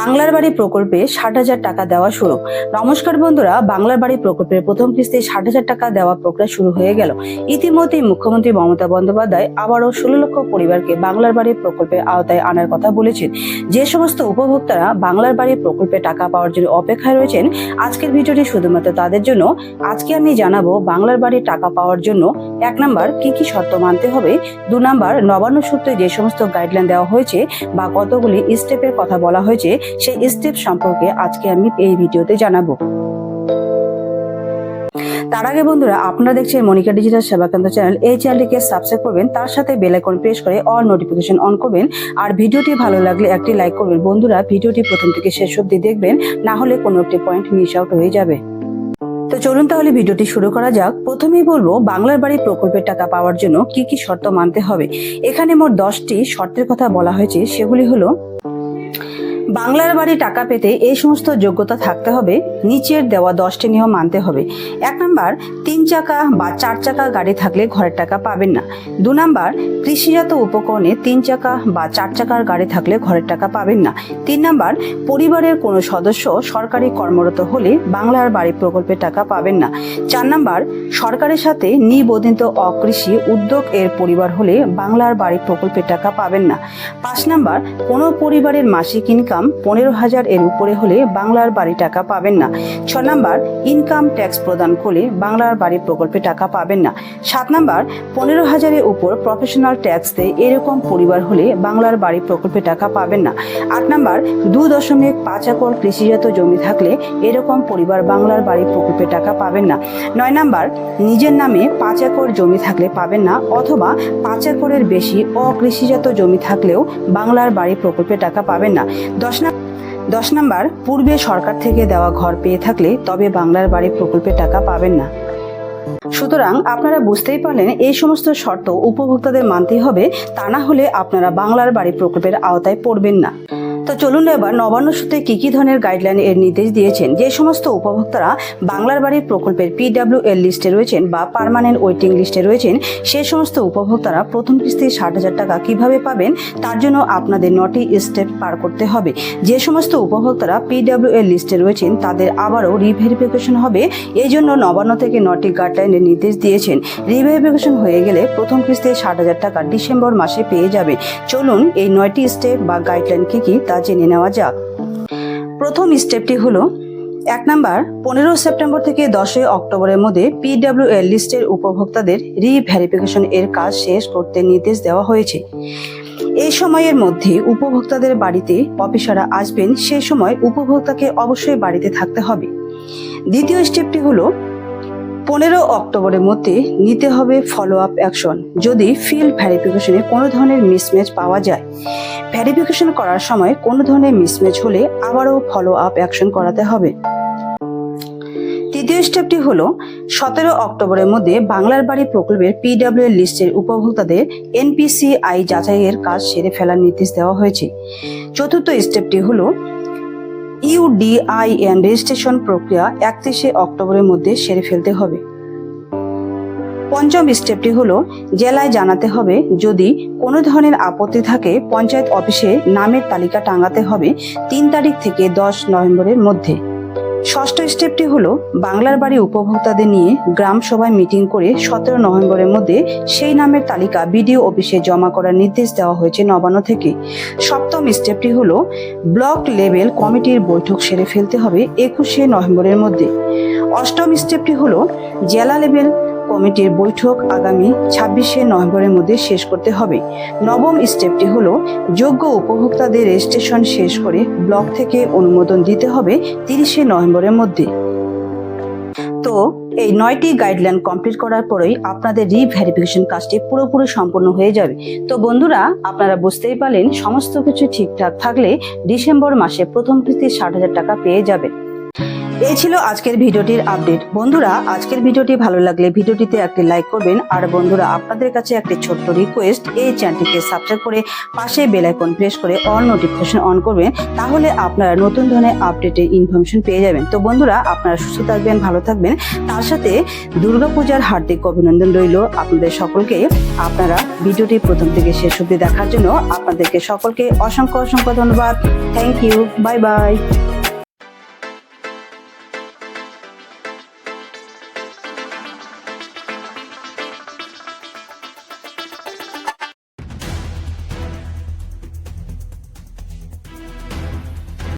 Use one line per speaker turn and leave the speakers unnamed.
বাংলার বাড়ি প্রকল্পে ষাট হাজার টাকা দেওয়া শুরু। নমস্কার বন্ধুরা, বাংলার বাড়ি প্রকল্পের প্রথম কিস্তি ষাট হাজার টাকা দেওয়া প্রক্রিয়া শুরু হয়ে গেল। ইতিমধ্যেই মুখ্যমন্ত্রী মমতা বন্দ্যোপাধ্যায় আবারও ষোলো লক্ষ পরিবারকে বাংলার বাড়ি প্রকল্পের আওতায় আনার কথা বলেছেন। যে সমস্ত উপভোক্তারা বাংলার বাড়ি প্রকল্পে টাকা পাওয়ার জন্য অপেক্ষায় রয়েছেন, আজকের ভিডিওটি শুধুমাত্র তাদের জন্য। আজকে আমি জানাব বাংলার বাড়ি টাকা পাওয়ার জন্য এক নাম্বার কি কি শর্ত মানতে হবে, দু নাম্বার নবান্ন সূত্রে যে সমস্ত গাইডলাইন দেওয়া হয়েছে বা কতগুলি স্টেপের কথা বলা হয়েছে, সেই স্টেপ সম্পর্কে আজকে আমি এই ভিডিওতে জানাব। তার আগে বন্ধুরা, আপনারা দেখছেন মনিকা ডিজিটাল সেবাকেন্দ্র চ্যানেল। এই চ্যানেলটিকে সাবস্ক্রাইব করবেন, তার সাথে বেল আইকন প্রেস করে অল নোটিফিকেশন অন করবেন। আর ভিডিওটি ভালো লাগলে একটি লাইক করবেন। বন্ধুরা, ভিডিওটি প্রথম থেকে শেষ অবধি দেখবেন, না হলে কোনো একটি পয়েন্ট মিস আউট হয়ে যাবে। তো চলুন তাহলে ভিডিওটি শুরু করা যাক। প্রথমেই বলব, বাংলার বাড়ি প্রকল্পের টাকা পাওয়ার জন্য কি কি শর্ত মানতে হবে? এখানে মোট দশটি শর্তের কথা বলা হয়েছে। সেগুলি হলো বাংলার বাড়ি টাকা পেতে এই সমস্ত যোগ্যতা থাকতে হবে, নিচের দেওয়া দশটি নিয়ম মানতে হবে। এক নম্বর, তিন চাকা বা চার চাকা গাড়ি থাকলে ঘরের টাকা পাবেন না। দু নম্বর, কৃষিজাত উপকরণে তিন চাকা বা চার চাকার গাড়ি থাকলে ঘরের টাকা পাবেন না। তিন নম্বর, পরিবারের কোনো সদস্য সরকারি কর্মরত হলে বাংলার বাড়ি প্রকল্পের টাকা পাবেন না। চার নম্বর, সরকারের সাথে নিবন্ধিত অকৃষি উদ্যোগ এর পরিবার হলে বাংলার বাড়ি প্রকল্পের টাকা পাবেন না। পাঁচ নাম্বার, কোনো পরিবারের মাসিক ইনকাম পনেরো হাজার এর উপরে হলে বাংলার বাড়ি টাকা পাবেন না। ছ নম্বর, ইনকাম ট্যাক্স প্রদান করলে বাংলার বাড়ি প্রকল্পে টাকা পাবেন না। সাত নম্বর, পনেরো হাজারের উপর প্রফেশনাল ট্যাক্স দেয় এরকম পরিবার হলে বাংলার বাড়ি প্রকল্পে টাকা পাবেন না। আট নম্বর, দু দশমিক পাঁচ একর কৃষিজাত জমি থাকলে এরকম পরিবার বাংলার বাড়ি প্রকল্পে টাকা পাবেন না। নয় নম্বর, নিজের নামে পাঁচ একর জমি থাকলে পাবেন না অথবা পাঁচ একরের বেশি অকৃষিজাত জমি থাকলেও বাংলার বাড়ি প্রকল্পে টাকা পাবেন না। দশ দশ নম্বর, পূর্বে সরকার থেকে দেওয়া ঘর পেয়ে থাকলে তবে বাংলার বাড়ি প্রকল্পের টাকা পাবেন না। সুতরাং আপনারা বুঝতেই পারলেন এই সমস্ত শর্ত উপভোক্তাদের মানতেই হবে, তা না হলে আপনারা বাংলার বাড়ি প্রকল্পের আওতায় পড়বেন না। তো চলুন এবার নবান্ন সূত্রে কি কি ধরনের গাইডলাইন এর নির্দেশ দিয়েছেন? যে সমস্ত উপভোক্তারা বাংলার বাড়ি প্রকল্পের পিডাব্লিউ এল লিস্টে রয়েছেন বা পার্মানেন্ট ওয়েটিং লিস্টে রয়েছেন, সে সমস্ত উপভোক্তারা প্রথম কিস্তি ষাট হাজার টাকা কীভাবে পাবেন? তার জন্য আপনাদের নটি স্টেপ পার করতে হবে। যে সমস্ত উপভোক্তারা পিডাব্লিউ এল লিস্টে রয়েছেন, তাদের আবারও রিভেরিফিকেশন হবে। এই জন্য নবান্ন থেকে নটি গাইডলাইনের নির্দেশ দিয়েছেন। রিভেরিফিকেশন হয়ে গেলে প্রথম কিস্তি ষাট হাজার টাকা ডিসেম্বর মাসে পেয়ে যাবে। চলুন এই নয়টি স্টেপ বা গাইডলাইন কি কি তা জেনে নেওয়া যাক। প্রথম স্টেপটি হলো, এক নাম্বার, পনেরো সেপ্টেম্বর থেকে দশই অক্টোবরের মধ্যে পিডাব্লিউ এল লিস্টের উপভোক্তাদের রিভেরিফিকেশন এর কাজ শেষ করতে নির্দেশ দেওয়া হয়েছে। এই সময়ের মধ্যে উপভোক্তাদের বাড়িতে অফিসাররা আসবেন সেই সময় উপভোক্তাকে অবশ্যই বাড়িতে থাকতে হবে। দ্বিতীয় স্টেপটি হলো পনেরো অক্টোবরের মধ্যে নিতে হবে ফলো আপ অ্যাকশন যদি ফিল্ড ভ্যারিফিকেশনে কোনো ধরনের মিসম্যাচ পাওয়া যায়। ভ্যারিফিকেশন করার সময় কোনো ধরনের মিসম্যাচ হলে আবারও ফলো আপ অ্যাকশন করাতে হবে। তৃতীয় স্টেপটি হল, সতেরো অক্টোবরের মধ্যে বাংলার বাড়ি প্রকল্পের পিডাব্লিউ লিস্টের উপভোক্তাদের এনপিসিআই যাচাইয়ের কাজ সেরে ফেলার নির্দেশ দেওয়া হয়েছে। চতুর্থ স্টেপটি হলো ইউডিআইএন রেজিস্ট্রেশন প্রক্রিয়া একত্রিশে অক্টোবরের মধ্যে সেরে ফেলতে হবে। পঞ্চম স্টেপটি হল জেলায় জানাতে হবে যদি কোনো ধরনের আপত্তি থাকে পঞ্চায়েত অফিসে নামের তালিকা টাঙাতে হবে তিন তারিখ থেকে দশ নভেম্বরের মধ্যে। ষষ্ঠ স্টেপটি হলো বাংলার বাড়ি উপভোক্তাদের নিয়ে গ্রাম সভায় মিটিং করে সতেরো নভেম্বরের মধ্যে সেই নামের তালিকা বিডিও অফিসে জমা করার নির্দেশ দেওয়া হয়েছে নবান্ন থেকে। সপ্তম স্টেপটি হলো ব্লক লেভেল কমিটির বৈঠক সেরে ফেলতে হবে একুশে নভেম্বরের মধ্যে। অষ্টম স্টেপটি হলো জেলা লেভেল কমিটির বৈঠক আগামী ছাব্বিশে নভেম্বরের মধ্যে শেষ করতে হবে। নবম স্টেপটি হলো, যোগ্য উপভোক্তাদের রেজিস্ট্রেশন শেষ করে ব্লক থেকে অনুমোদন দিতে হবে তিরিশে নভেম্বরের মধ্যে। তো, এই নয়টি গাইডলাইন কমপ্লিট করার পরেই আপনাদের রিভেরিফিকেশন কাজটি পুরোপুরি সম্পন্ন হয়ে যাবে। তো বন্ধুরা, আপনারা বুঝতেই পারলেন, সমস্ত কিছু ঠিকঠাক থাকলে ডিসেম্বর মাসে প্রথম কিস্তি ষাট হাজার টাকা পেয়ে যাবেন। এই ছিল আজকের ভিডিওটির আপডেট। বন্ধুরা, আজকের ভিডিওটি ভালো লাগলে ভিডিওটিতে একটি লাইক করবেন। আর বন্ধুরা, আপনাদের কাছে একটি ছোট্ট রিকোয়েস্ট এই চ্যানেলটিকে সাবস্ক্রাইব করে পাশে বেল আইকন প্রেস করে অল নোটিফিকেশন অন করবেন, তাহলে আপনারা নতুন ধরনের আপডেটের ইনফরমেশন পেয়ে যাবেন। তো বন্ধুরা, আপনারা সুস্থ থাকবেন, ভালো থাকবেন। তার সাথে দুর্গাপূজার হার্দিক অভিনন্দন রইল আপনাদের সকলকে। আপনারা ভিডিওটি প্রথম থেকে শেষ অবধি দেখার জন্য আপনাদেরকে সকলকে অসংখ্য অসংখ্য ধন্যবাদ। Thank you bye bye